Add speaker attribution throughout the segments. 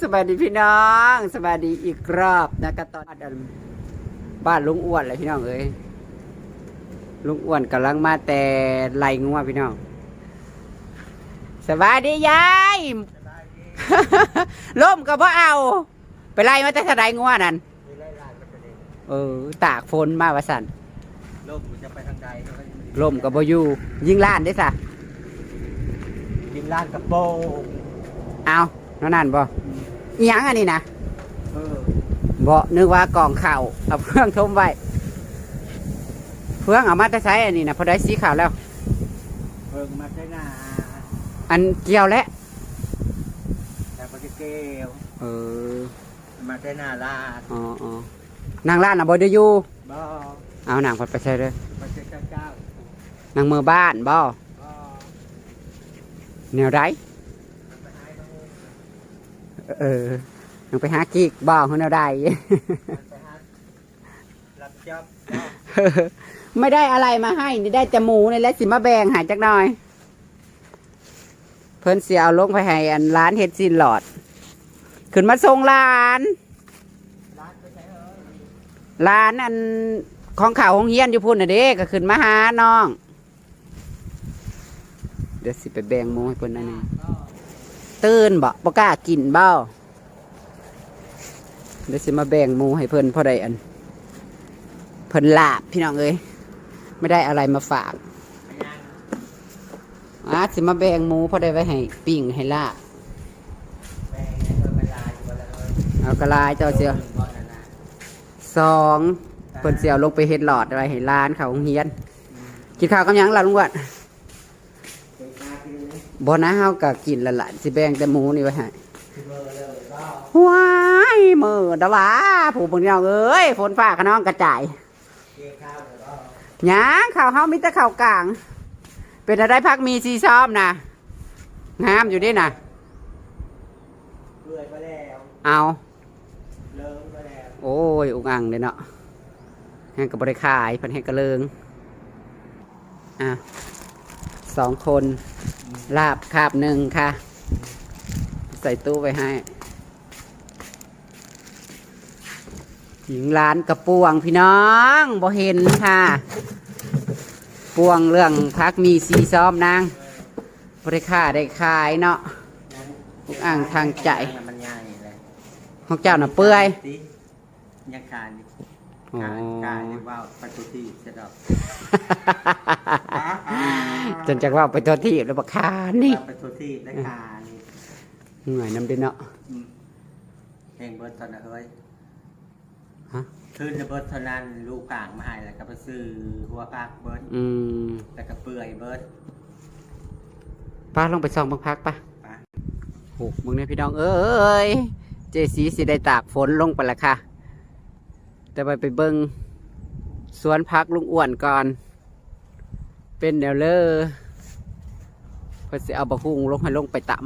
Speaker 1: สวัสดีพี่น้อง สวัสดีอีกรอบนะกะตอนอันบ้านลุงอ้วนเลยพี่น้องเอ้ยลุงอ้วนกำลังมาแต่ไล่งัวพี่น้องสวัสดียายล่มก็บ่เอา ไปไล่มาแต่ทนายงัวนั่น
Speaker 2: มีไล่ลานมันจะเด็ก
Speaker 1: เออตากฝนมาว่าสัน
Speaker 2: ลมมันจะไปทางใดก็ไม่ได้
Speaker 1: ล่มก็บ่อยู่ยิงล้านได้ซะ
Speaker 2: ยิงลานกระโปรง
Speaker 1: เอานั่นนั่นบ่อิหยังอันนี้นะ
Speaker 2: เออ
Speaker 1: บ่นึกว่ากองข่าวเอาเครื่องทมไว้เพื่องเอามาแต่ใช้อันนี้นะพอได้สีขาวแล้ว
Speaker 2: เพิ่งมาใช้หน้า
Speaker 1: อันเกี่ยวแล้ว
Speaker 2: แต่ปฏิเกล
Speaker 1: เออ
Speaker 2: มาใช้หน้าลาด
Speaker 1: อ๋ออ๋อนางล้านน่ะบ่ได้อยู่
Speaker 2: บ่
Speaker 1: เอานางพอไปใช้เลย
Speaker 2: มาใช้เจ้าเจ้านา
Speaker 1: งมือบ้านบ่
Speaker 2: บ่
Speaker 1: แนวไร เออนางไปหากิกบ่เฮาแนวใด
Speaker 2: ไปหารับจ็อบบ่
Speaker 1: ไม่ได้อะไรมาให้นี่ได้แต่หมูนี่แหละสิมาแบ่งใหายจักหน่อย เพิ่นเสียเอาลงไปให้อันร้านเฮ็ดซินหลอด ขึ้นมาส่งร้าน
Speaker 2: ลาดไปใช้เออ
Speaker 1: ร้านอันของข่าวของเฮียนอยู่พุ่นน่ะเด้ก็ขึ้นมาหาน้อง เดี๋ยวสิไปแบ่งหมูให้เพิ่นนั่นนี่
Speaker 2: ก็
Speaker 1: ตื่นบ่บ่กล้ากินเบ้า เดี๋ยวสิมาแบ่งมูให้เพิ่นพอได้อัน เพิ่นลาบพี่น้องเอ้ยไม่ได้อะไรมาฝากอาสิมาแบ่งหมูพอได้ไว้ให้ปิ้งให้ลาบ
Speaker 2: แม่งให้เพิ่นไปลาอยู่บ่ละเอา
Speaker 1: กระลายเจ้าเสีย
Speaker 2: บ่นั่นน่ะ
Speaker 1: สองเพิ่นเสียวลงไปเฮ็ดหลอดอะไรให้ร้านเขาโรงเฮียน กินข้าวกับหยังล่ะลุงวัด
Speaker 2: ไปหากินเลย
Speaker 1: บ่นะเฮาก็กินละล่ะสิแบ่งแต่หมูนี่ไว้ให้ว้า มือดะวะผู้เพิ่นน้องเอ้ยฝนฟ้าขนองกระจาย
Speaker 2: เกี่ยวข้าวเลยก็
Speaker 1: หยังข้าวเฮามีแต่ข้าวกลาง เป็นอะไรพักมีซีซ้อมนะงามอยู่ดิน่ะ
Speaker 2: เปื่อไปแล้ว
Speaker 1: เอา
Speaker 2: เลิมไปแล้ว
Speaker 1: โอ้ยอุกอังเลยเนาะแห้งกับบริขายพันแห้งกระเลิงอะสองคนลาบคาบหนึ่งค่ะ ใส่ตู้ไว้ให้ หญิงร้านกระปวงพี่น้องบ่เห็นค่ะ ปวงเรื่องพักมีซีซ้อมนางบริค่าได้ขายเนาะทุกอ่างทางใจ
Speaker 2: มันใหญ่เลย
Speaker 1: ของเจ้าน่ะเปื่อย
Speaker 2: ติยังการนี่
Speaker 1: อ๋อ
Speaker 2: การการนี่ว่าวประตูที่เสร็จแล้ว
Speaker 1: จนจะว่าไปตัวที่แล้วบักคานี่
Speaker 2: ประตูที่ได้การนี่
Speaker 1: เหนื่อยน้ำเดินเนาะ
Speaker 2: อืมเพลงเบิร์ดตอนนั้นเฮ้ย
Speaker 1: ฮะ
Speaker 2: ขึ้นในเบิร์ดเท่านั้นลูกกลางมาให้แล้วก็ไปซื้อหัวกากเบิร์ด
Speaker 1: อืม
Speaker 2: แล้วก็เปื่อยเบิร์ด
Speaker 1: ป้าลองไปซองบังพักปะ
Speaker 2: ไป
Speaker 1: โอ้มึงเนี่ยพี่น้องเอ้ย เจสีสิได้ตากฝนลงไปละค่ะ แต่ไปไปเบิงสวนพักลุงอ้วนก่อน เป็นแนวเลอเพื่อสิเอาบะฮุงลงให้ลงไปต่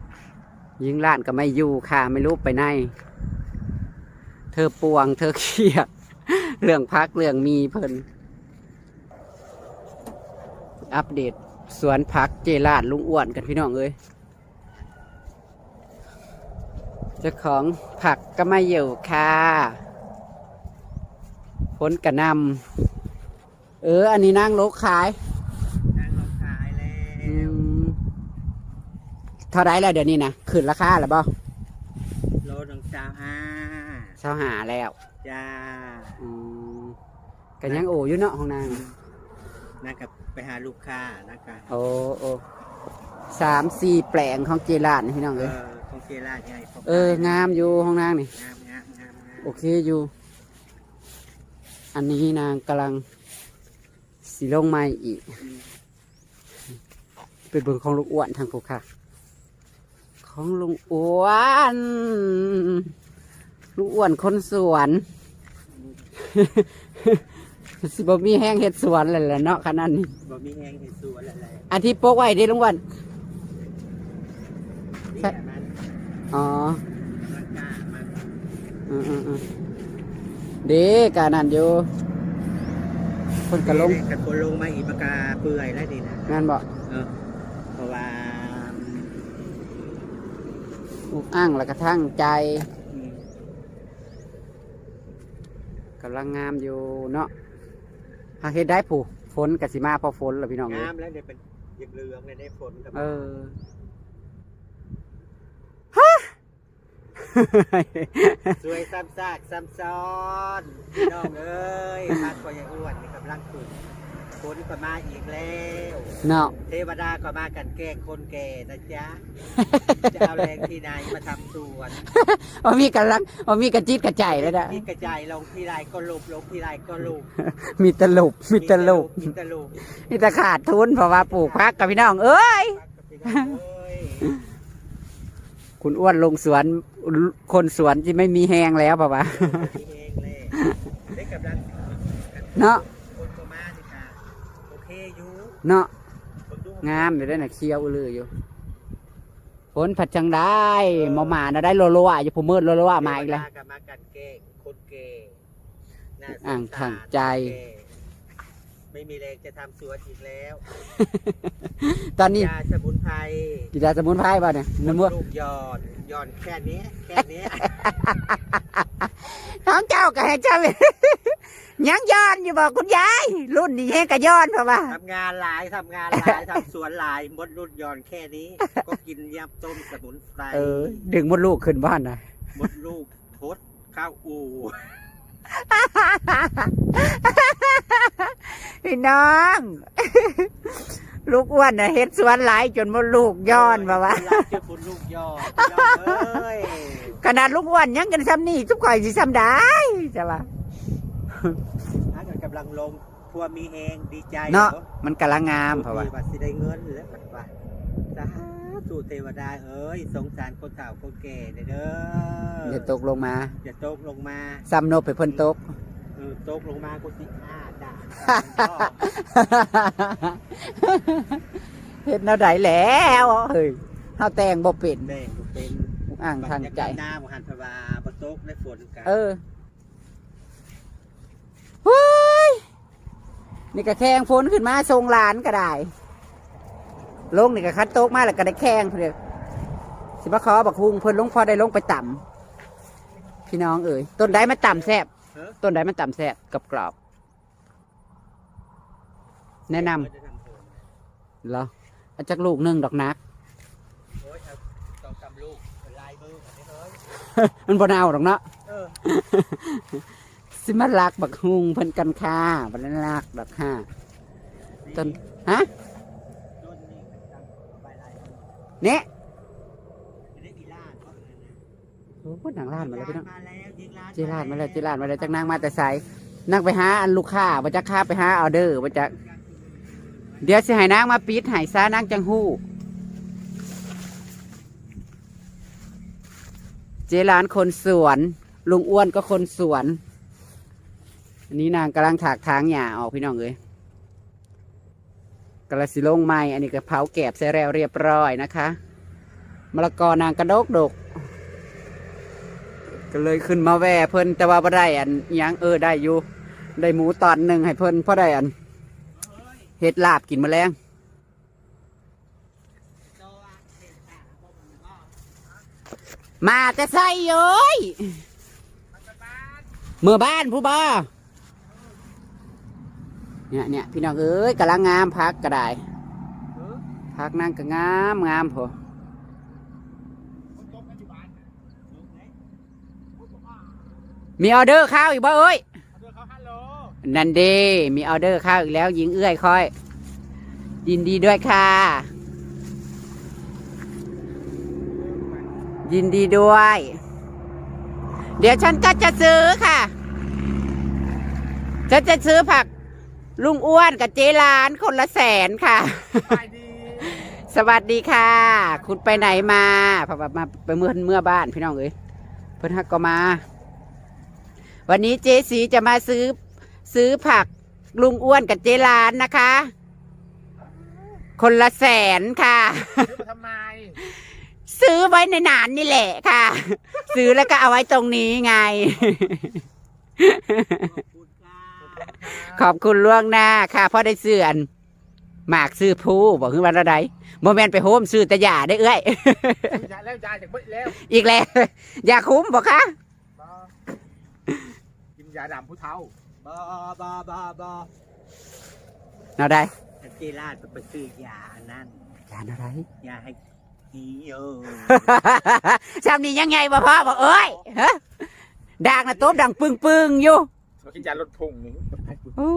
Speaker 1: ำยิงล้านก็ไม่อยู่ค่ะ ไม่รู้ไปไหนเธอปวง เธอเครียด เรื่องพักเรื่องมีเพิ่น อัปเดต สวนพักเจลาดลุงอ้วนกันพี่น้องเอ้ยเจ้าของผักก็ไม่อยู่ค่ะพ้นกระหนำเออ อันนี้นั่งโลกขาย
Speaker 2: นั่งรถขายแล้
Speaker 1: อื
Speaker 2: ว
Speaker 1: มเท่าไรแล้วเดี๋ยวนี้นะขึ้นราคาแล้วบ่
Speaker 2: โลหนึ่งสามห้า
Speaker 1: เช้าหาแล้ว
Speaker 2: จ้า
Speaker 1: อืมกันยังโออยู่เนาะของนาง
Speaker 2: นั่นกับไปหาลูกค้านะค
Speaker 1: โอ้โอ้สามสี่แปลงของเจลาดนี่พี่น้อง
Speaker 2: เอ
Speaker 1: เอ้ย
Speaker 2: อของเจราใหญ่ข
Speaker 1: เออ งามอยู่ของนางนี่
Speaker 2: งามงามงามงาม
Speaker 1: โอเคอยู่ อันนี้นางกำลังสีลงไม้อีกเป็นเบิ่งของลูกอ้วนทางกูค่ะ ของลุงอ้วน ลูกอ้วนคนสวน สิบ่มีแห้งเห็ดสวนเลยแหละเนาะขนาดนี้
Speaker 2: บ่มีแห้งเห็นสวนอะไร
Speaker 1: อันที่โปกไว้เดิลุงอ้วน
Speaker 2: นี่แหละมัน
Speaker 1: อ๋อ
Speaker 2: ราคามัน
Speaker 1: อืมอืมอืมเด็กานั่นอยู่คนกระลง
Speaker 2: กระลงมาอีกปากกาเปื่อยแล้วดีนะ
Speaker 1: งานบอก
Speaker 2: เออเพราะว่า
Speaker 1: อุกอ้างแล้วก็ทั้งใจ
Speaker 2: อืม
Speaker 1: กำลังงามอยู่เนาะหากเฮ็ดได้ผู้ฝนกสิมาเพอฝนแล้วพี่น้องเอ้ย
Speaker 2: งามแล้วเนี่ยเป็นเหลืองๆเลยได้ฝนกับ
Speaker 1: เออ
Speaker 2: สวยซ้ำซากซ้ำซ้อนพี่น้องเอ้ยพัดก็ยังอ้วนนี่กำลังขึ้น ฝนก็มาอีกแล้ว
Speaker 1: เนาะ
Speaker 2: เทวดาก็มากันแกล้งคนแก่นะจ๊ะ จะเอาแรงที่ไหนมาทำสวน
Speaker 1: ว่ามีกำลังว่ามีกระจิตกระใจแล้วนะ
Speaker 2: ที่กระจายลงที่ไรก็ลุบลงที่ไรก็ลุบ
Speaker 1: มีตลุบมีตลุบ
Speaker 2: มีตลุบ
Speaker 1: มีแตะขาดทุนเพราะว่าปลูกพักกับพี่น้องเอ้ย
Speaker 2: ปักกับพี่น้อง เอ้ย
Speaker 1: คุณอ้วนลงสวนคนสวนที่ไม่มีแหงแล้วเพราะว่า
Speaker 2: นี่เองเลยได้กำลัง
Speaker 1: เนาะ
Speaker 2: คนก็มาสิค่ะโอเคอยู่
Speaker 1: เนาะ
Speaker 2: เบิ่งดู
Speaker 1: งามอยู่ได้น่ะเคี้ยวเลยอยู่ฝนผัดจังได้หมอหมานะได้โลโลอะอยู่ผมมืดโลโลอะมาอีกแล้ว
Speaker 2: เทวดก็มากันแกล้งคนแก่น่สสร
Speaker 1: อ่างทางใจ
Speaker 2: แก่ไม่มีแรงจะทำสวนอีกแล้ว
Speaker 1: ตอนนี้
Speaker 2: ยาสมุนไพร
Speaker 1: กินยาสมุนไพรป่ะเนี่ยน้ำมัน
Speaker 2: ลูกหยอดห ยอดแค่นี้ แค่นี้
Speaker 1: ท้องเจ้าก็ให้เจ้ายังย้อนอยู่บอกคุณยาย รุ่นนี้แห้งก็ย้อนเพราะว่า
Speaker 2: ทำงานหลายทำงานหลายทำสวนหลายมดรุ่นหยอดแค่นี้ ก็กินยำต้มสมุนไพร
Speaker 1: เออ ดึงมดลูกขึ้นบ้านนะ
Speaker 2: มดลูกทดข้าวอู
Speaker 1: พี่น้อง ลูกอ้วนนะเฮ็ดสวนหลายจนมดลูกย้อนเพราะว่า
Speaker 2: รักเจ้าคุณลูกหยอดหยอดเอ้ย
Speaker 1: ขนาดลูกอ้วนยังกันซ้ำนี่ทุกข่อยสิซ้ำได้จ้ะล่ะ
Speaker 2: ถ้าเกิดกำลังลงพัวมีเองดีใจ
Speaker 1: เนาะ มันกำลังงามเพราะว่า
Speaker 2: ดีว่าสิได้เงินแล้วปัดว่าสาธุเทวดาเอ้ย สงสารคนเฒ่าคนแก่เด้อเด้อ
Speaker 1: อย่าตกลงมา
Speaker 2: อย่าตกลงมา
Speaker 1: ซ้ำนบไปเพิ่นตก
Speaker 2: เออตกลงมากูสิอ้า ด่า
Speaker 1: เฮ็ดแนวใดแล้วเฮ้ยเฮาแต่งบ่เป็น
Speaker 2: แม่งกูเป็น
Speaker 1: อ่างทางใจ
Speaker 2: หน้าบุหันพวาประตกได้ฝนกัน
Speaker 1: เออเฮ้ยนี่ก็แข่งฝนขึ้นมาทรงหลานก็ได้ลงนี่ก็คัดโต๊ะมาแล้วก็ได้แข่งเพื่อนสิมาขอบักฮุงเพิ่นลงพอได้ลงไปต่ำพี่น้องเอ๋ยต้นใดมันต่ำแซ่บ
Speaker 2: เออ
Speaker 1: ต้นใดมันต่ำแซ่บกับกรอบๆ แนะนำ
Speaker 2: เดี๋ยวจะทำโผล่
Speaker 1: เหรอเอาจากลูกหนึ่งดอกนัก
Speaker 2: โอ้ยเอาสองสามลูกเป็นลายมือแบบนี้เลย
Speaker 1: มันบ่เนาดอกเนาะ
Speaker 2: เออ
Speaker 1: สิมาลักบักฮุงเพิ่นกันค่าบ่ได้ลักดอกค่ะต้นฮะ
Speaker 2: ต้นนี่จำใบลายมือ
Speaker 1: เนี่ย
Speaker 2: จะได้อีล่าเพราะอะไรนะ
Speaker 1: โอ้พูดหนังล้านมาแล้วพี่น้อง
Speaker 2: มาแล้วยิงล้าน
Speaker 1: เจลาดมาแล้วเจลาดมาแล้วจากนางมาแต่ไสนั่งไปหาอันลูกค้าบ่จักค้าไปหาออเดอร์บ่จัก เดี๋ยวสิให้นางมาปิดให้ซานางจังฮู้ เจลานคนสวน ลุงอ้วนก็คนสวนอันนี้นางกำลังถากทางหญ้าออกพี่น้องเอ้ยกระสิลงไม้อันนี้ก็เผาแกบใส่แล้วเรียบร้อยนะคะมะละกอนางกระดกดก ก็เลยขึ้นมาแว่เพิ่นแต่ว่าบ่ได้อันยังเออได้อยู่ ได้หมูตอนหนึ่งให้เพิ่นเพราได้อัน เฮ็ดลาบกินมาแรงมาแต่ใส่เย้ยเมื่อบ้านผู้บ่เนี่ยเนี่ยพี่น้องเอ้ยกำลังงามพักก็ได้พักนั่งก็งามงามพอมีออเดอร์ข้าวอีกบ่เอ้ย นันเดมีออเดอร์ข้าวอีกแล้วหญิงเอื้อยค่อย ยินดีด้วยค่ะ ยินดีด้วย เดี๋ยวฉันก็จะซื้อค่ะ ฉันจะซื้อผัก ลุงอ้วนกับเจรานคนละแสนค่ะ
Speaker 2: ไปดี
Speaker 1: สวัสดีค่ะ คุณไปไหนมาเพราะว่ามาไปเมื่อเมื่อบ้านพี่น้องเอ้ยเพิ่นฮักก็มา วันนี้เจสีจะมาซื้อ ซื้อผักลุงอ้วนกับเจรานนะคะ คนละแสนค่ะ
Speaker 2: ซื้อมาทำไม
Speaker 1: ซื้อไว้ในนานนี่แหละค่ะ ซื้อแล้วก็เอาไว้ตรงนี้ไง
Speaker 2: ขอบคุณค่ะ
Speaker 1: ขอบคุณล่วงหน้าค่ะเพราะได้เสื่อนหมากซื้อผู้บอกคือวันละใดโมเมนไปโฮมซื้อแต่ยาได้อเอ้ย
Speaker 3: ยาแล้วยาจากเบิดแล้ว
Speaker 1: อีกแล้วยาคุ้มบอกคะ
Speaker 3: บ่กินยาดำผู้เฒ่า
Speaker 2: บอบอบอบอ
Speaker 1: เอาได้
Speaker 2: อันเจราดไปซื้อยาอันนั้น
Speaker 1: ยาอะไร
Speaker 2: ยาให้ฮีเออ
Speaker 1: ซ้ำนี่ยังไงบ่พ่อบอกเอ้ยฮะด่างนะโต๊บดังปึ้งปึ้งๆอยู่
Speaker 3: มากินยาลดพุงนี่
Speaker 1: โอ้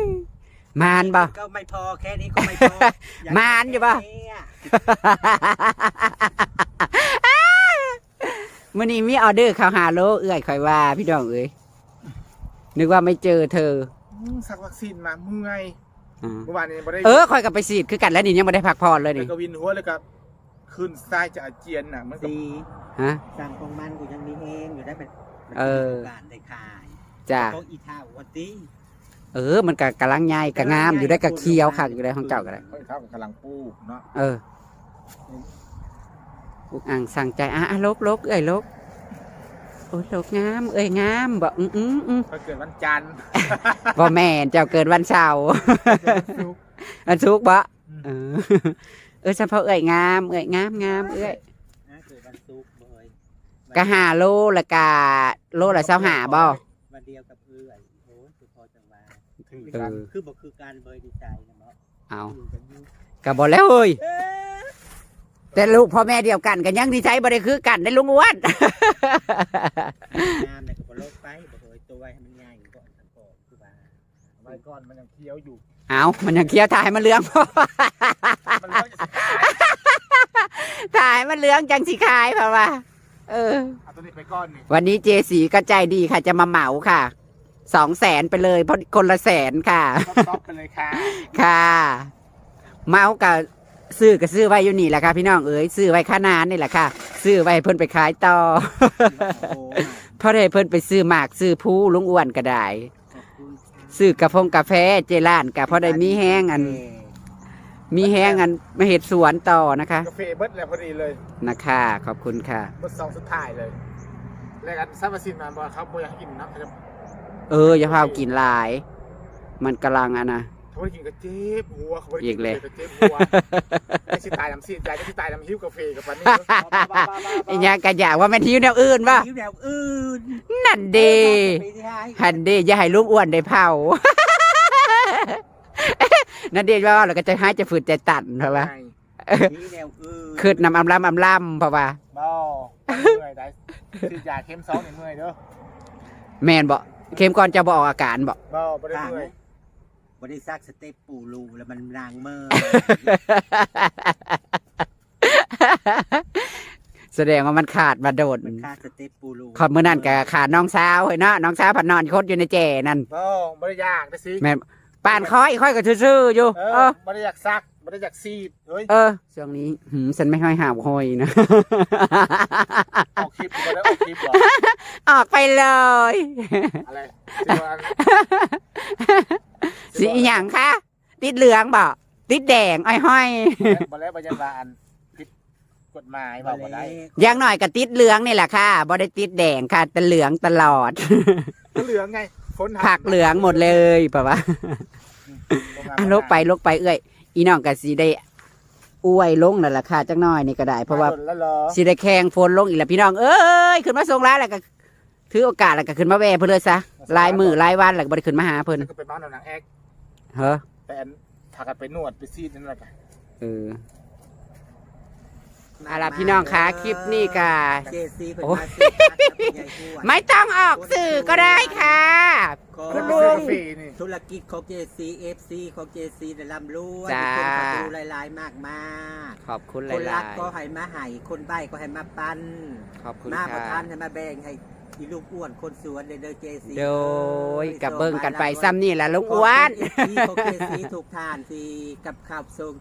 Speaker 1: ยมานบ่
Speaker 2: ก็ไม่พอแค่นี้ก็ไม่พอ
Speaker 1: มานอยู่ปะ
Speaker 2: เนี่ย
Speaker 1: มื่อนี้มีออเดอร์เขาหาโลเอื้อยคอยว่าพี่น้องเอ้ย นึกว่าไม่เจอเธอ
Speaker 3: อืมสักวัคซีนมาเมื่อย
Speaker 1: อ่า
Speaker 3: เมื่อวานนี้บ่ได้
Speaker 1: เออคอยกับไปฉีดคือกันแล้วนี่ยังไม่ได้พักผ่อนเลย
Speaker 3: แล้ว
Speaker 1: นี่
Speaker 3: ก็วินหัวแล้วก็ขึ้นทรายจะอาเจียนน่ะมันก็
Speaker 2: สี
Speaker 1: ฮะ
Speaker 2: สั่งของมันกูยังมีเองอยู่ได้เป็น
Speaker 1: เออ
Speaker 2: การได้ขาย
Speaker 1: จ้า
Speaker 2: ของอีท่าวันตี
Speaker 1: เออ มันก็กำลังใหญ่กะงามอยู่ได้กะเคี้ยวคักอยู่ได้ของเจ้าก็ได้
Speaker 3: เขาเขากำลังปลูกเนาะ
Speaker 1: เอออุกอ่างสั่งใจอะอะลกลกเอ้ยลก โอ้ยลกงาม เอ้ยงามบอกอืมอืมอืม
Speaker 3: เขาเกิดวันจันทร์
Speaker 1: บ่แม่นเจ้าเกิดวันเสาร์
Speaker 3: เกิดวันศุกร์
Speaker 1: วันศุกร์บ่
Speaker 3: อืม
Speaker 1: เออเออเฉพาะเอ้ยงาม เอ้ยงามงามเอ้ย
Speaker 2: นะเกิดวันศุกร์บ่อย
Speaker 1: กะหาโลละกะโลละเศร้าหาบ่
Speaker 2: วันเดียวกับเอื้อยโอ้ยคือพอจังหวะ
Speaker 3: ถือ
Speaker 1: เอ
Speaker 3: กัน
Speaker 1: อ
Speaker 2: คือบอกคือการเบยดีใจนะเนาะ
Speaker 1: เอา
Speaker 2: อยู่กันอยู่
Speaker 1: กะบ่แล้วเอ้ย
Speaker 2: เอ๊ะ
Speaker 1: แต่ลูกพ่อแม่เดียวกันกันยังดีใจบ่ได้คือกันได้ลุงอ้วน
Speaker 2: งามแต่ก็บ่โลกไปบ่เคยตัวไว้ให้มันง่ายก่อนทั้งก่อนคือว่า
Speaker 3: ไว้ก่อนมันยังเคี้ยวอยู่
Speaker 1: เอามันยังเคี้ยวถ่ายมันเหลือง
Speaker 3: มันเริ่มจะขาย
Speaker 1: ถ่ายมันเหลืองจังสิขายเพราะว่า เออ
Speaker 3: เอาตัวนี้ไปก่อนนี่
Speaker 1: วันนี้เจสีก็ใจดีค่ะจะมาเหมาค่ะ สองแสนไปเลยเพราะคนละแสนค่ะ
Speaker 3: ต๊อปๆไปเลยค่ะ
Speaker 1: ค่ะ เมากับ ซื้อก็ซื้อไว้อยู่นี่แหละค่ะพี่น้องเอ๋ยซื้อไว้ค่านานนี่แหละค่ะ ซื้อไว้เพิ่นไปขายต่อ
Speaker 2: โอ้ย
Speaker 1: เพราะได้เพิ่นไปซื้อหมากซื้อผู้ลุงอ้วนก็ได้
Speaker 2: ขอบคุณค่ะ
Speaker 1: ซื้อกาแฟกาแฟเจร้านกับเพราะได้มีแห้งอัน มีแห้งอันมาเห็ดสวนต่อนะคะ
Speaker 3: กาแฟเบิดแล้วพอดีเลย
Speaker 1: นะคะ ขอบคุณค่ะ
Speaker 3: เบิดสองสุดท้ายเลยแล้วกันซับวัคซีนมาบอกครับบ่อยากกินเนาะเขาจะ
Speaker 1: เอออย่าพากินหลาย มันกำลังอะนะ
Speaker 3: เขาบ่ได้กินก็เจ็บหัวเขาบ่ได้
Speaker 1: อีกแล้ว
Speaker 3: ก็เจ็บหัวไอ้สิตายน้ำซีดใจก็สิตายน้ำหิวกาแฟกับปานนี้
Speaker 1: ไอ้ยังกะอยากว่าแม่นหิวแนวอื่นป่ะ
Speaker 2: หิวแนวอื่น
Speaker 1: นั่นเด
Speaker 2: ไปที่ให้
Speaker 1: หันเดอย่าให้ลูกอ้วนได้เผานั่นเดว่าเราก็จะหายจะฝืดใจตันเพราะว่า
Speaker 2: หิวแนวอื่น
Speaker 1: คืดนำอำลำอำลำเพราะว่า
Speaker 3: บ่เมื่อยได้ฉีดยาเข็มสองนี่เมื่อยเด้อ
Speaker 1: แมนบอกเข็มก่อนจะบออกอาการบอก
Speaker 3: บ่บ่ได้
Speaker 2: ต่าง
Speaker 3: เมื่
Speaker 2: ไหม
Speaker 3: อย
Speaker 2: บริษัทสเต็ปปูรูแล้วมันรางเมอร์
Speaker 1: แสดงว่ามันขาดมาโดด
Speaker 2: มันค่าสเต็ปปูรู
Speaker 1: ขอบมือนั่นก็ขาดน้องสาวเฮ้ยเนาะน้องสาวผัดนอนคดอยู่ในแจนั่น
Speaker 3: บ่บ่ได้ยากได้สิ
Speaker 1: แม่นป่านค่อยค่อยก็ซื่อๆอยู่
Speaker 3: เอ
Speaker 1: เอ
Speaker 3: อ
Speaker 1: อ
Speaker 3: บ่ได้อยากซัก บ่ได้อยากซีดเฮ้ย
Speaker 1: เออช่วงนี้หืมฉันไม่ห้อยหาบห้อยนะ
Speaker 3: ออกคลิปบ่ได้ออกคลิปเหรอ
Speaker 1: ออกไปเลย
Speaker 3: อะไรสิว่าอัน
Speaker 1: สีอหย่างคะติดเหลืองบ่ติดแดงอ้อยห้อย
Speaker 3: บ่แล้วบ่ยันว่าอันผิดกฎหมายว่าบ่ได้
Speaker 1: อย่างหน่อยก็ติดเหลืองนี่แหละค่ะบ่ได้ติดแดงค่ะแต่เหลืองตลอด
Speaker 3: เหลืองไงฝน
Speaker 1: ผักเหลืองหมดเลยป่ะวะอะลกไปลกไปเอ้ย อีน้องก็สิได้อวยลงนั่นแหละค่ะจักหน่อยนี่ก็ได้ เพราะว่า
Speaker 3: แล้วเหรอ
Speaker 1: สิได้แข่งฝนลงอีกแล้วพี่น้องเอ้ยขึ้นมาส่งร้านแล้วก็ถือโอกาสแล้วก็ขึ้นมาแวะเพิ่นเลยซะลายมือลายวันแล้วก็บ่ได้ขึ้นมาหาเพิ่น
Speaker 3: แล้วก็ไปบ้านนางแอก
Speaker 1: เฮ้อ
Speaker 3: ไปอันพากันไปนวดไปซีดนั่นแหละกัน
Speaker 1: เออ เอาล่ะพี่น้องคะคลิปนี้ก็
Speaker 2: เจซีเป็น
Speaker 1: โอ้ย
Speaker 2: มาสิครับแล้วเป็นใหญ่กว่า
Speaker 1: ไม่ต้องออกสื่อก็ได้ค่ะ
Speaker 2: ขอ
Speaker 3: แล้ว
Speaker 1: ลุ
Speaker 3: ไป
Speaker 1: ง
Speaker 3: ซื้อกาแฟนี่
Speaker 2: ธุรกิจของ JC FC ของ JC ได้ร่ำรวย
Speaker 1: จ้า
Speaker 2: ทุกคนขอดูหลายๆมากมาก
Speaker 1: ขอบคุณห
Speaker 2: คนรั
Speaker 1: ลากย
Speaker 2: ก็ให้มาให้คนใบ้ก็ให้มาปัน
Speaker 1: ๆ ขอบคุณ
Speaker 2: มาประ
Speaker 1: ค่ะ
Speaker 2: ทานให้มาแบ่งให้อีลูกอ้วนคนสวนเด้อเด้อ JC
Speaker 1: โดยกับเบิ้งกันไปซ้ำนี่แหละลุงอ้วน
Speaker 2: ขอบคุณ FC ทุกท่านที่กับข่าวส่ง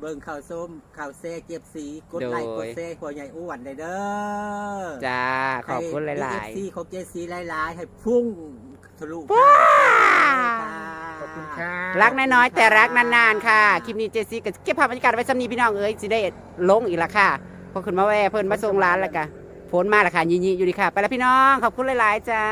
Speaker 2: เบิ่งข่าวส้มข่าวเซ่เจ็บสีกดไลค์กดแชร์หัวใหญ่อ้วนเด้อเด้อ
Speaker 1: จ้าขอบคุณหลาย
Speaker 2: ซีของเจซีหลายๆให้พุ่งทะลุ
Speaker 3: ขอบคุณค่ะ
Speaker 1: ๆรักน้อยๆแต่รักนานๆค่ะคลิปนี้เจซี่ก็เก็บภาพบรรยากาศไว้ซ้ำนี้พี่น้องเอ้ยสิได้ลงอีกและค่ะพอขึ้นมาแวะเพิ่นมาส่งร้านแล้วก็ฝนมาและค่ะยี่ๆอยู่ดีค่ะ ไปแล้วพี่น้องขอบคุณหลายๆจ้า